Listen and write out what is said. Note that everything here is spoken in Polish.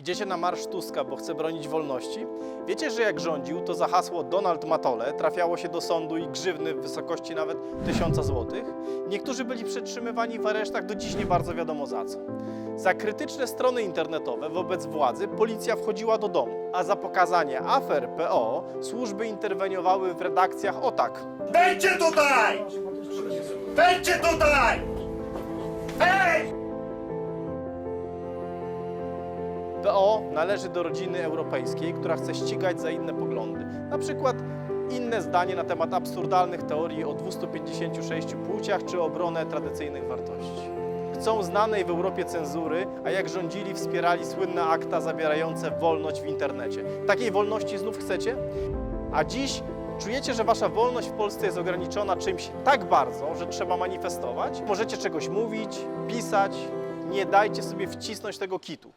Idziecie na marsz Tuska, bo chce bronić wolności? Wiecie, że jak rządził, to za hasło Donald Matole trafiało się do sądu i grzywny w wysokości nawet 1000 złotych? Niektórzy byli przetrzymywani w aresztach do dziś nie bardzo wiadomo za co. Za krytyczne strony internetowe wobec władzy policja wchodziła do domu, a za pokazanie afer PO służby interweniowały w redakcjach o tak. Wejdźcie tutaj! Wejdźcie tutaj! PO należy do rodziny europejskiej, która chce ścigać za inne poglądy. Na przykład inne zdanie na temat absurdalnych teorii o 256 płciach czy obronę tradycyjnych wartości. Chcą znanej w Europie cenzury, a jak rządzili, wspierali słynne akta zawierające wolność w internecie. Takiej wolności znów chcecie? A dziś czujecie, że wasza wolność w Polsce jest ograniczona czymś tak bardzo, że trzeba manifestować? Możecie czegoś mówić, pisać, nie dajcie sobie wcisnąć tego kitu.